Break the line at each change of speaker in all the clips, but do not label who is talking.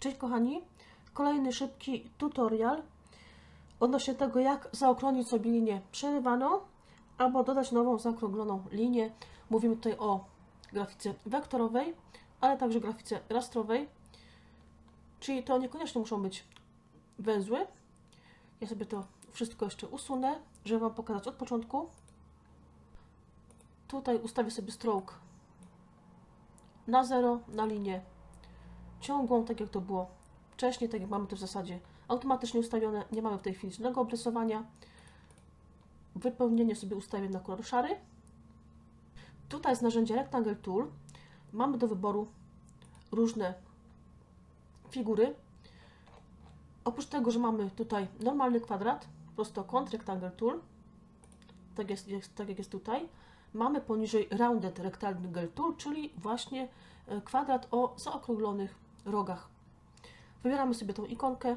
Cześć kochani, kolejny szybki tutorial odnośnie tego jak zaokrąglić sobie linię przerywaną albo dodać nową zaokrągloną linię. Mówimy tutaj o grafice wektorowej, ale także grafice rastrowej, czyli to niekoniecznie muszą być węzły. Ja sobie to wszystko jeszcze usunę, żeby Wam pokazać od początku. Tutaj ustawię sobie stroke na 0, na linię ciągłą, tak jak to było wcześniej, tak jak mamy to w zasadzie automatycznie ustawione. Nie mamy w tej chwili żadnego obrysowania. Wypełnienie sobie ustawię na kolor szary. Tutaj z narzędzia Rectangle Tool mamy do wyboru różne figury. Oprócz tego, że mamy tutaj normalny kwadrat, prostokąt Rectangle Tool, tak, jest, jest, tak jak jest tutaj, mamy poniżej Rounded Rectangle Tool, czyli właśnie e, kwadrat o zaokrąglonych rogach. Wybieramy sobie tą ikonkę.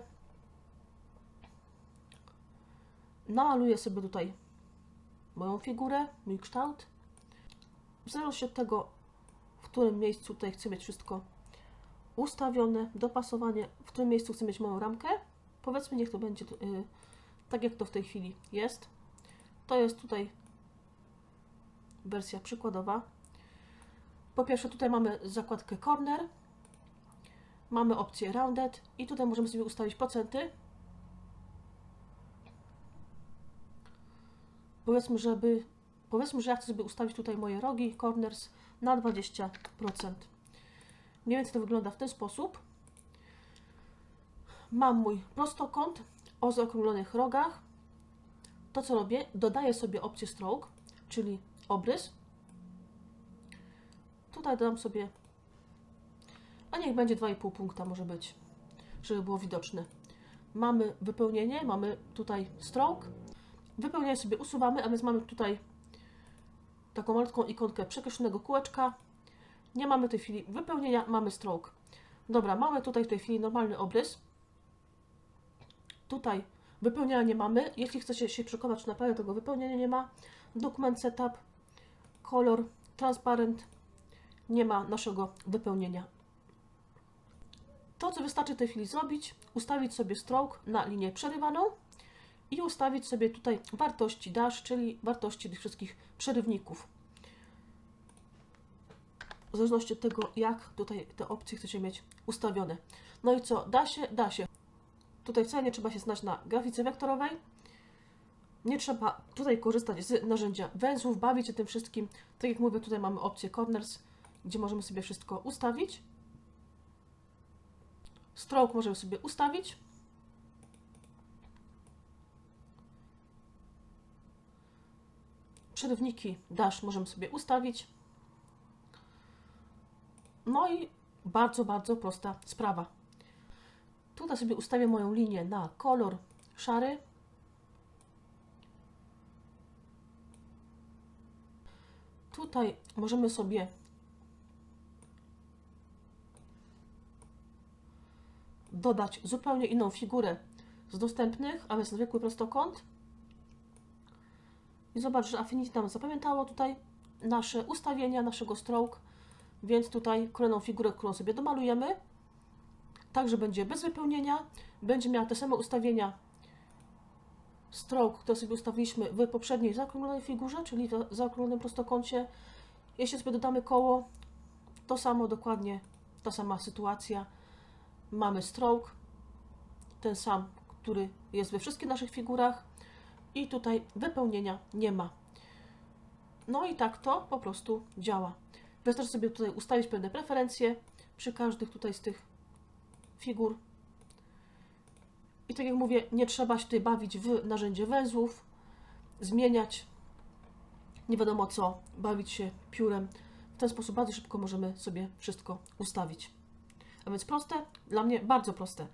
Namaluję sobie tutaj moją figurę, mój kształt. W zależności od tego, w którym miejscu tutaj chcę mieć wszystko ustawione, dopasowanie, w którym miejscu chcę mieć moją ramkę. Powiedzmy, niech to będzie yy, tak, jak to w tej chwili jest. To jest tutaj wersja przykładowa. Po pierwsze, tutaj mamy zakładkę corner, mamy opcję rounded i tutaj możemy sobie ustawić procenty. Powiedzmy, żeby powiedzmy, że ja chcę sobie ustawić tutaj moje rogi, corners na 20%. Mniej więcej to wygląda w ten sposób. Mam mój prostokąt o zaokrąglonych rogach. To co robię, dodaję sobie opcję stroke, czyli obrys. Tutaj dodam sobie, a niech będzie 2,5 punkta może być, żeby było widoczne. Mamy wypełnienie, mamy tutaj stroke. Wypełnienie sobie usuwamy, a więc mamy tutaj taką malutką ikonkę przekreślonego kółeczka. Nie mamy w tej chwili wypełnienia, mamy stroke. Dobra, mamy tutaj w tej chwili normalny obrys. Tutaj wypełnienia nie mamy. Jeśli chcecie się przekonać, czy naprawdę tego wypełnienia nie ma, dokument setup, kolor, transparent, nie ma naszego wypełnienia. To, co wystarczy w tej chwili zrobić, ustawić sobie stroke na linię przerywaną i ustawić sobie tutaj wartości dash, czyli wartości tych wszystkich przerywników. W zależności od tego, jak tutaj te opcje chcecie mieć ustawione. No i co? Da się? Da się. Tutaj wcale nie trzeba się znać na grafice wektorowej. Nie trzeba tutaj korzystać z narzędzia węzłów, bawić się tym wszystkim. Tak jak mówię, tutaj mamy opcję corners, gdzie możemy sobie wszystko ustawić. Stroke możemy sobie ustawić. Przerywniki dash możemy sobie ustawić. No i bardzo, bardzo prosta sprawa. Tutaj sobie ustawię moją linię na kolor szary. Tutaj możemy sobie dodać zupełnie inną figurę z dostępnych, a więc zwykły prostokąt. I zobacz, że Affinity nam zapamiętało tutaj nasze ustawienia naszego stroke, więc tutaj kolejną figurę, którą sobie domalujemy, także będzie bez wypełnienia, będzie miała te same ustawienia stroke, które sobie ustawiliśmy w poprzedniej zaokrąglonej figurze, czyli w zaokrąglonym prostokącie. Jeśli sobie dodamy koło, to samo dokładnie, ta sama sytuacja. Mamy stroke, ten sam, który jest we wszystkich naszych figurach i tutaj wypełnienia nie ma. No i tak to po prostu działa. Wystarczy sobie tutaj ustawić pewne preferencje przy każdych tutaj z tych figur. I tak jak mówię, nie trzeba się tutaj bawić w narzędzie węzłów, zmieniać nie wiadomo co, bawić się piórem. W ten sposób bardzo szybko możemy sobie wszystko ustawić. A więc proste, dla mnie bardzo proste.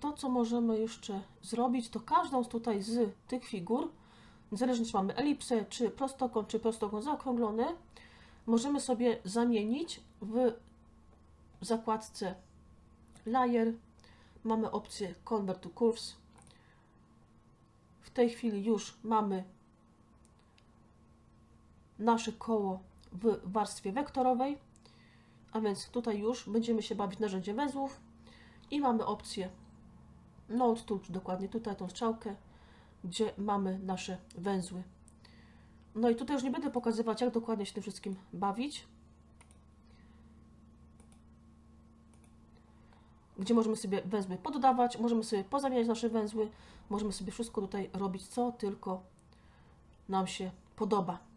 To, co możemy jeszcze zrobić, to każdą z tutaj z tych figur, niezależnie czy mamy elipsę, czy prostokąt, czy prostokąt zaokrąglony, możemy sobie zamienić w zakładce Layer. Mamy opcję Convert to Curves. W tej chwili już mamy nasze koło w warstwie wektorowej, A więc tutaj już będziemy się bawić narzędziem węzłów i mamy opcję Node Tool, dokładnie tutaj tą strzałkę, gdzie mamy nasze węzły. No i tutaj już nie będę pokazywać, jak dokładnie się tym wszystkim bawić. Gdzie możemy sobie węzły poddawać, możemy sobie pozamieniać nasze węzły, możemy sobie wszystko tutaj robić, co tylko nam się podoba.